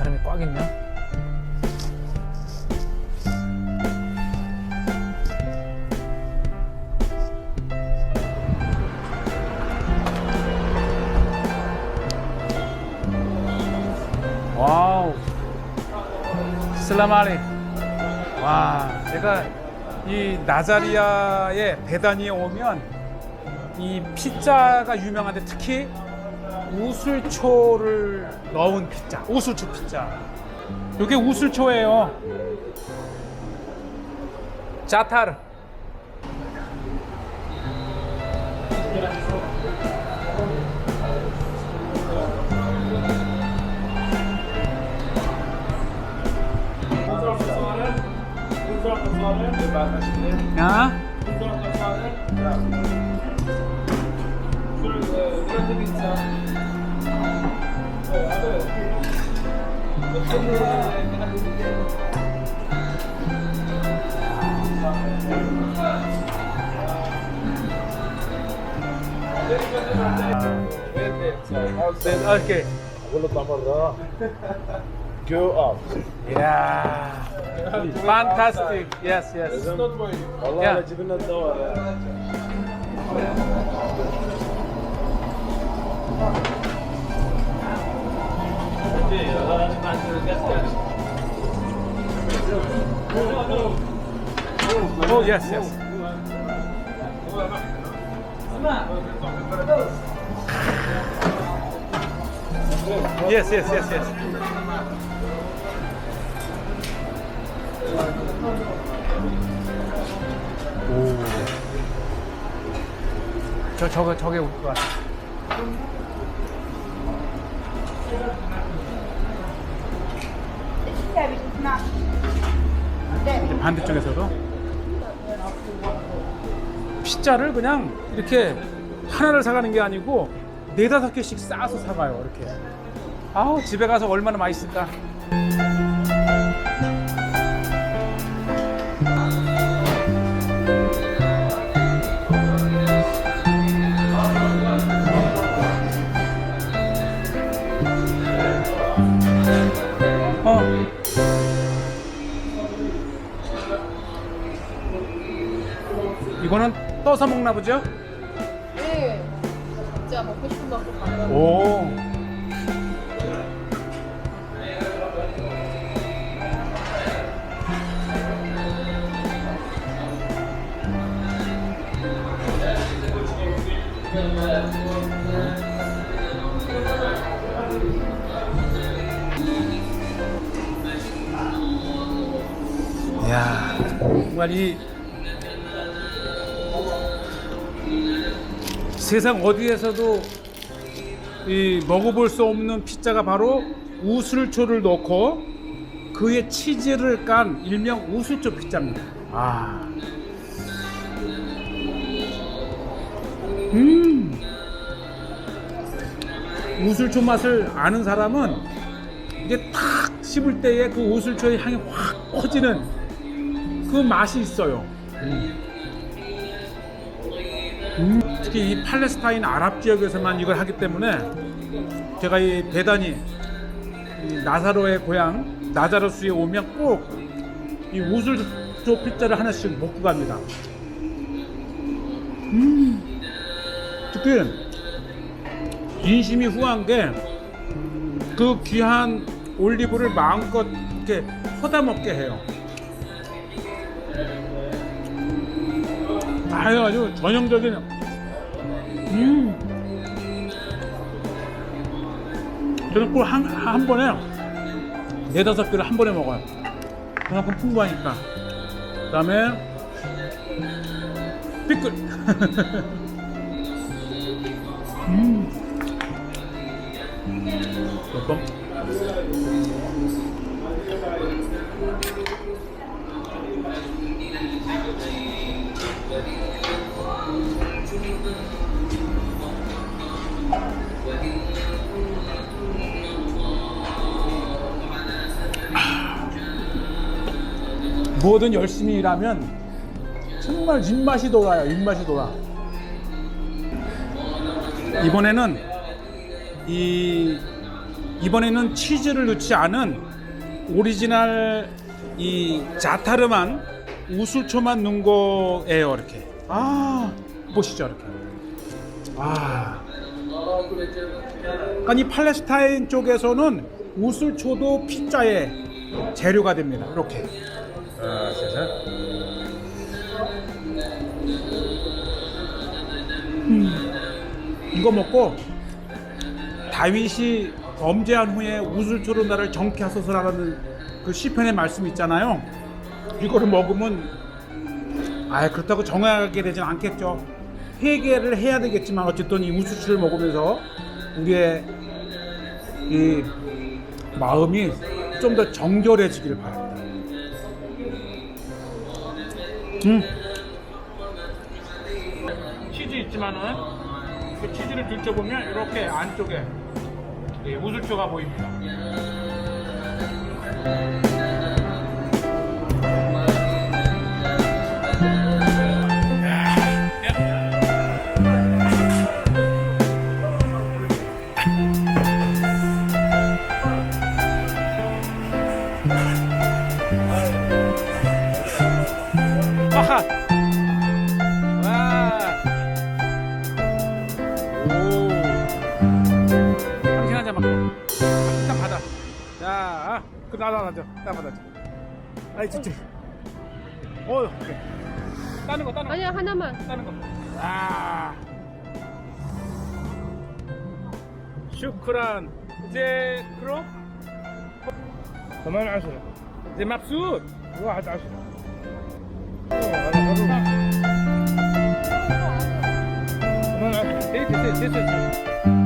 사람이 꽉 있냐? 와우. 슬라마리. 와, 제가 이 나자리아의 배단위에 오면 이 피자가 유명한데 특히 우슬초를 넣은 피자, 우슬초 피자. 이게 우슬초예요. 자타르. 아? Okay. Go up. Yeah. Fantastic. Yes, yes. Yeah. Oh, yes, yes. Yes, yes, yes, yes. 오. 저 저거 저게 올것 같아. 이제 반대쪽에서도 피자를 그냥 이렇게 하나를 사가는 게 아니고 네다섯 개씩 싸서 사가요 이렇게. 아우 집에 가서 얼마나 맛있을까 이거는 떠서 먹나 보죠? 네. 진짜 먹고 싶은 만큼 가면 오. 야, 정말 이 세상 어디에서도 이 먹어볼 수 없는 피자가 바로 우슬초를 넣고 그에 치즈를 깐 일명 우슬초 피자입니다. 아, 음, 우슬초 맛을 아는 사람은 이게 탁 씹을 때에 그 우슬초의 향이 확 퍼지는 그 맛이 있어요. 음, 특히 이 팔레스타인 아랍 지역에서만 이걸 하기 때문에 제가 이 대단히 이 나사로의 고향 나자로스에 오면 꼭 이 우슬조 피자를 하나씩 먹고 갑니다. 음, 특히 인심이 후한 게 그 귀한 올리브를 마음껏 이렇게 퍼다 먹게 해요. 아유 아주 전형적인 음. 저는 꼭한한 번에 네다섯 개를 한 번에 먹어요. 그만큼 풍부하니까. 그 다음에 피클 음. 어떤 뭐든 열심히 일하면 정말 입맛이 돌아요. 입맛이 돌아. 이번에는 이 이번에는 치즈를 넣지 않은 오리지널 이 자타르만 우술초만 넣은 거예요 이렇게 아 보시죠 이렇게 아 아니 팔레스타인 쪽에서는 우술초도 피자의 재료가 됩니다 이렇게 아 음, 이거 먹고 다윗이 범죄한 후에 우술초로 나를 정케 하소서라는 그 시편의 말씀 있잖아요. 이거를 먹으면 아 그렇다고 정하게 되진 않겠죠. 회개를 해야 되겠지만 어쨌든 이 우술초를 먹으면서 우리의 이 마음이 좀 더 정결해지길 바랍니다. 음. 치즈 있지만은 그 치즈를 들춰보면 이렇게 안쪽에 예, 우술초가 보입니다. 그 나나 나죠. 나 받아. 아이 진짜. 어, 오케이. 따는 거, 따는 거, 아니야 하나만. 따는 거. 아. 슈크란. 이제 그럼 كمان عشرة 이제 맙수. واحد عشرة كمان عشرة 됐어, 됐어, 됐어.